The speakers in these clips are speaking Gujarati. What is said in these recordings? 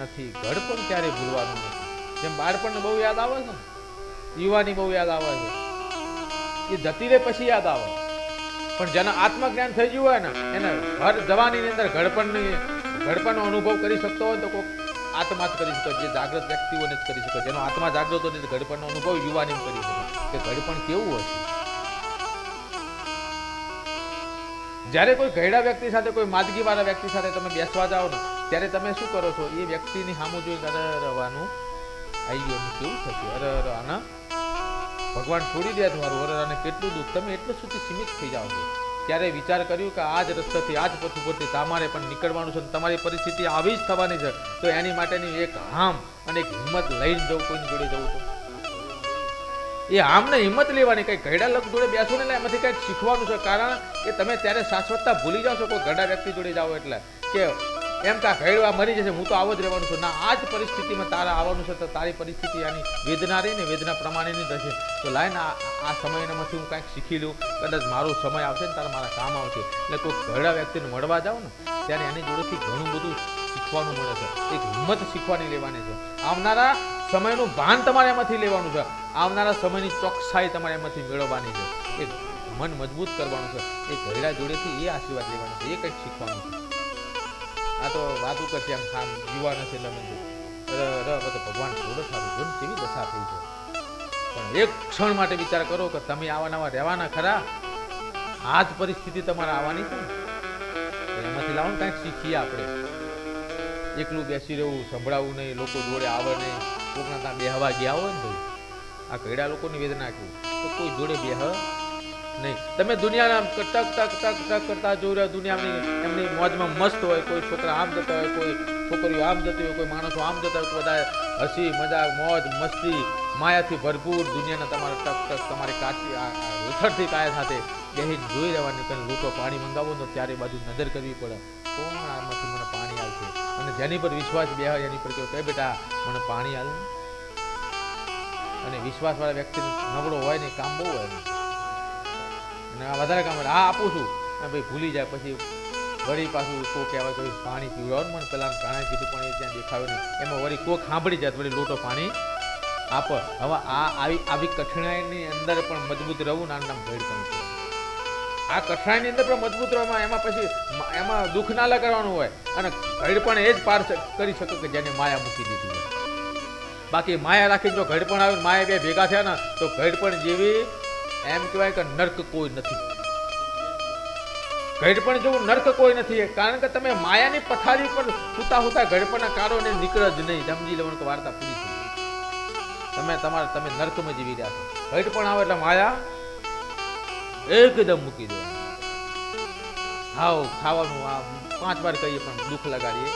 નથી. ઘડપણ ક્યારેય ભૂલવાનું નથી. જેમ બાળપણને બહુ યાદ આવે છે યુવાની બહુ યાદ આવે છે. એ જતી પછી યાદ આવે. પણ જેના આત્મજ્ઞાન થઈ ગયું હોય ને, એને ઘર જવાની અંદર ઘડપણની, ઘડપણનો અનુભવ કરી શકતો હોય તો કોઈક આત્મા જ કરી શકે. જે જાગૃત વ્યક્તિઓને જ કરી શકે. જેનો આત્મા જાગૃત હોય ઘડપણનો અનુભવ યુવાની કરી શકે. કે ઘડપણ કેવું હશે? જ્યારે કોઈ ગયડા વ્યક્તિ સાથે, કોઈ માદગીવાળા વ્યક્તિ સાથે તમે બેસવા જાઓ ને, ત્યારે તમે શું કરો છો? એ વ્યક્તિની સામું જોઈને અરે રવાનું આવી ગયું કેવું થશે? અરે અરે ભગવાન છોડી દે તમારું. અરે આને કેટલું દુઃખ. તમે એટલું સુધી સીમિત થઈ જાઓ છો. ત્યારે વિચાર કર્યું કે આ જ રસ્તાથી, આ જ પથ ઉપરથી તમારે પણ નીકળવાનું છે અને તમારી પરિસ્થિતિ આવી જ થવાની છે. તો એની માટેની એક હામ અને એક હિંમત લઈને જવું કોઈની જોડે જવું તો. એ આમને હિંમત લેવાની કંઈ ઘડા લોક જોડે બેસો ને એમાંથી કંઈક શીખવાનું છે. કારણ કે તમે ત્યારે શાશ્વતતા ભૂલી જાઓ છો કોઈ ઘડા વ્યક્તિ જોડે જાઓ એટલે. કે એમ કે આ મરી જશે, હું તો આવો જ રહેવાનું છું. ના, આ જ પરિસ્થિતિમાં તારા આવવાનું છે તો તારી પરિસ્થિતિ આની વેદના રહી ને વેદના પ્રમાણેની થશે તો લાઈને આ આ સમયનામાંથી હું કાંઈક શીખી લઉં. કદાચ મારો સમય આવશે ને તારા મારા કામ આવશે. એટલે કોઈ ઘરડા વ્યક્તિને મળવા જાઓ ને, ત્યારે એની જોડેથી ઘણું બધું શીખવાનું મળે છે. એક હિંમત શીખવાની લેવાની છે. આવનારા સમયનું ભાન તમારે એમાંથી લેવાનું છે. આવનારા સમયની ચોકસાઈ તમારે એમાંથી મેળવવાની છે. એક મન મજબૂત કરવાનું છે. એ ઘરડા જોડેથી એ આશીર્વાદ લેવાનો છે. એ કંઈક શીખવાનું છે. આ તો વાત કરશે આમ ખામ યુવાન છે એટલે બધે ભગવાન થોડો સારું જો કેવી દશા થઈ છે? પણ એક ક્ષણ માટે વિચાર કરો કે તમે આવા રહેવાના ખરા. આ જ પરિસ્થિતિ તમારે આવવાની છે એમાંથી લાવો ને કાંઈક શીખીએ આપણે. એકલું બેસી રહેવું સંભળાવવું નહીં, લોકો જોડે આવે નહીં. કોકના ત્યાં બેહવા ગયા હોય ને ભાઈ આ ઘરડા લોકોની વેદના કેવું તો કોઈ જોડે બેહ નહીં. તમે દુનિયાના ટક ટક ટક ટક કરતા જોઈ રહ્યા, દુનિયાની એમની મોજમાં મસ્ત હોય, કોઈ છોકરા આમ જતા હોય, કોઈ છોકરીઓ આમ જતી હોય, કોઈ માણસો આમ જતા હોય બધા હસી, મજાક, મોજ, મસ્તી, માયાથી ભરપૂર દુનિયાના તમારે ટક ટક, તમારી કાચી, આ કાયા સાથે બેહીને જોઈ રહેવાની કંઈ લૂંટો પાણી મંગાવો તો ત્યારે બાજુ નજર કરવી પડે. કોણ આમાંથી મને પાણી આવશે અને જેની પર વિશ્વાસ બે એની પર કહ્યું કે બેટા, મને પાણી આવે અને વિશ્વાસવાળા વ્યક્તિ નબળો હોય ને કામ બહુ હોય. અને આ વધારે કામ આ આપું છું. ભાઈ ભૂલી જાય. પછી વળી પાછું કોક આવે તો પાણી પીવડાવો મને. પેલા ઘણા કીધું, પણ એ ત્યાં દેખાયો નહીં. એમાં વળી કોક સાંભળી જાય, વળી લોટો પાણી આપ. હવે આ આવી આવી કઠણાઈની અંદર પણ મજબૂત રહેવું નાનું નામ ભેડ પણ આ કઠણાઈની અંદર પણ મજબૂત રહેવામાં એમાં પછી એમાં દુઃખ ના લગાડવાનું હોય. અને ભેડ પણ એ જ પાર કરી શકો કે જેને માયા મૂકી દીધી હોય. બાકી માયા રાખીને જો ઘડપણ આવે માયા બે ભેગા થયા ને, તો ઘડપણ જેવી, એમ કહેવાય કે નર્ક કોઈ નથી. ઘડપણ જેવું નર્ક કોઈ નથી કારણ કે તમે માયાની પથારી પર સુતા સુતા ઘડપણના કારોને નીકળે જ નહીં. સમજી લેવાનું કે વાર્તા પૂરી થઈ તમે તમારે, તમે નર્કમાં જીવી રહ્યા છો. ઘડપણ આવે એટલે માયા એકદમ મૂકી દેવાનું. હાવ ખાવાનું આ પાંચ વાર કહીએ પણ દુઃખ લગાડીએ.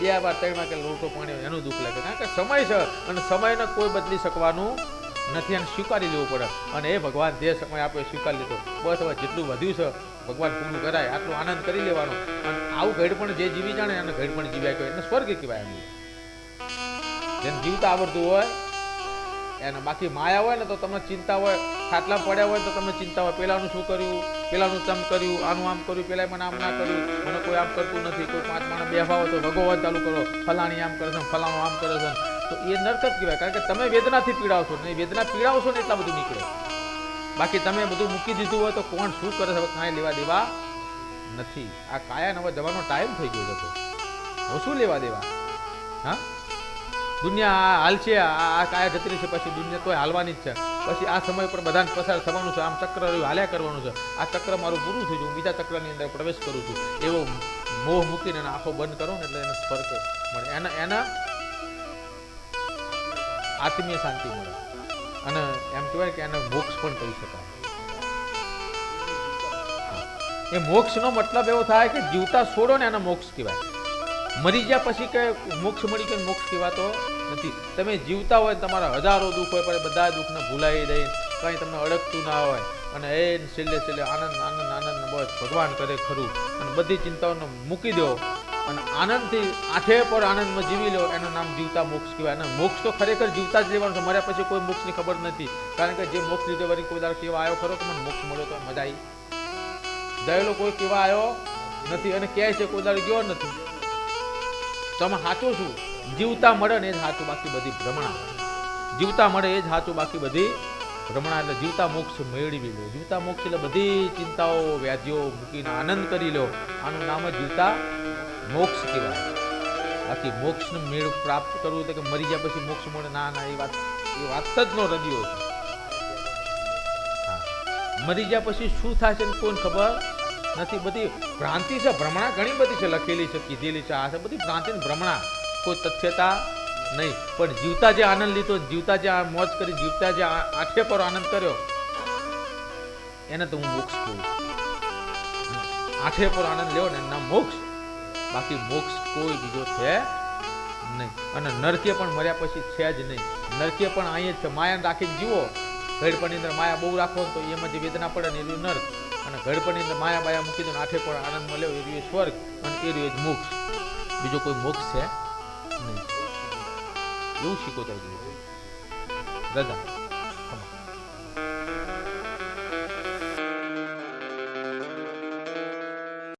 બે વાર ત્રણ કે લોટો પાણી એનું દુઃખ લાગે. કારણ કે સમય છે અને સમયને કોઈ બદલી શકવાનું નથી અને સ્વીકારી લેવું પડે. અને એ ભગવાન જે સમય આપ્યો સ્વીકારી લીધો. બસ હવે જેટલું વધ્યું છે, ભગવાન પૂરું કરાય, આટલો આનંદ કરી લેવાનો. અને આવું ઘડપણ જે જીવી જાણે એને ઘડપણ જીવાય કહેવાય એને સ્વર્ગ કહેવાય એમ. જેને જીવતા આવડતું હોય, એને બાકી માયા હોય ને તો તમને ચિંતા હોય, ખાટલા પડ્યા હોય તો તમને ચિંતા હોય. પેલાનું શું કર્યું? પેલાનું ચમ કર્યું, આનું આમ કર્યું પેલા મને આમ ના કર્યું, મને કોઈ આમ કરતું નથી, કોઈ પાંચ માણસ બે હોય તો ભગવાન ચાલુ કરો, ફલાણી આમ કરે છે ફલાણું આમ કરે છે તો એ નરક જ કહેવાય, કારણ કે તમે વેદનાથી પીડાવશો ને વેદના પીડાવશો ને એટલા બધું નીકળે. બાકી તમે બધું મૂકી દીધું હોય તો કોણ શું કરે છે કાંઈ લેવા દેવા નથી. આ કાયા હવે જવાનો ટાઈમ થઈ ગયો છે હવે શું લેવા દેવા? હા? દુનિયા હાલશે આ કાયા જતી છે, પછી દુનિયા તોય હાલવાની જ છે. પછી આ સમય પર બધાને પસાર થવાનું છે, આમ ચક્ર હાલ્યા કરવાનું છે. આ ચક્ર મારું પૂરું થઈ હું બીજા ચક્રની અંદર પ્રવેશ કરું છું. એવો મોહ મૂકીને આંખો બંધ કરો ને એટલે એને સ્પર્ક મળે. એના એના આત્મીય શાંતિ મળે. અને એમ કહેવાય કે એને મોક્ષ પણ કહી શકાય. એ મોક્ષનો મતલબ એવો થાય કે જીવતા છોડો ને એને મોક્ષ કહેવાય. મરી ગયા પછી કે મોક્ષ મળી કે મોક્ષ કહેવાતો નથી. તમે જીવતા હોય તમારા હજારો દુઃખ હોય, પણ બધા દુઃખને ભૂલાઈ દઈ કાંઈ તમને અડકતું ના હોય. અને એ છેલ્લે છેલ્લે આનંદ આનંદ આનંદ બસ ભગવાન કરે ખરું. અને બધી ચિંતાઓને મૂકી દો. અને આનંદથી આઠે પર આનંદમાં જીવી લો. એનું નામ જીવતા મોક્ષ કહેવાય. અને મોક્ષ તો ખરેખર જીવતા જ લેવાનું છે. મર્યા પછી કોઈ મોક્ષની ખબર નથી. કારણ કે જે મોક્ષ લીધો વળી કોઈ દાડો કેવા આવ્યો ખરો કે મને મોક્ષ મળ્યો તો મજા આવી. ગયેલો કોઈ કેવા આવ્યો નથી. અને કહે છે કોઈ દાડો ગયો નથી. તમે સાચું શું? જીવતા મળે ને એ જ સાચું બાકી બધી ભ્રમણા. જીવતા મળે એ જ સાચું બાકી બધી ભ્રમણા. એટલે જીવતા મોક્ષ મેળવી લો. જીવતા મોક્ષ એટલે બધી ચિંતાઓ, વ્યાધિઓ મૂકીને આનંદ કરી લો. આનું નામ જ જીવતા મોક્ષ કહેવાય. બાકી મોક્ષનું મેળ પ્રાપ્ત કરવું તો કે મરી ગયા પછી મોક્ષ મળે? ના ના, એ વાત એ વાત જ નો રજ્યો છે મરી ગયા પછી શું થશે છે કોઈને ખબર? નથી, બધી ભ્રાંતિ છે, ભ્રમણા ઘણી બધી છે, લખેલી છે, કીધેલી છે, આ છે, બધી ભ્રાંતિ ભ્રમણા. કોઈ તથ્યતા નહીં. પણ જીવતા જે આનંદ લીધો, જીવતા જે મોજ કરી, જીવતા જે આઠે પર આનંદ કર્યો, એને તો હું મોક્ષ કહું. આઠે પર આનંદ લેવો ને એના મોક્ષ. બાકી મોક્ષ કોઈ બીજો છે નહીં. અને નરકે પણ મર્યા પછી છે જ નહીં. નરકે પણ અહીંયા છે. માયાને રાખીને જીવો. ઘડપણની અંદર માયા બહુ રાખો તો એમાં જે વેદના પડે ને એ રહ્યું નર્ક અને ઘડપણની અંદર માયા બાયા મૂકી દો આઠે પણ આનંદ મળ્યો એ રહ્યું સ્વર્ગ અને એ રહ્યું મોક્ષ. બીજો કોઈ મોક્ષ છે નહીં. એવું શીખો તમે રજા.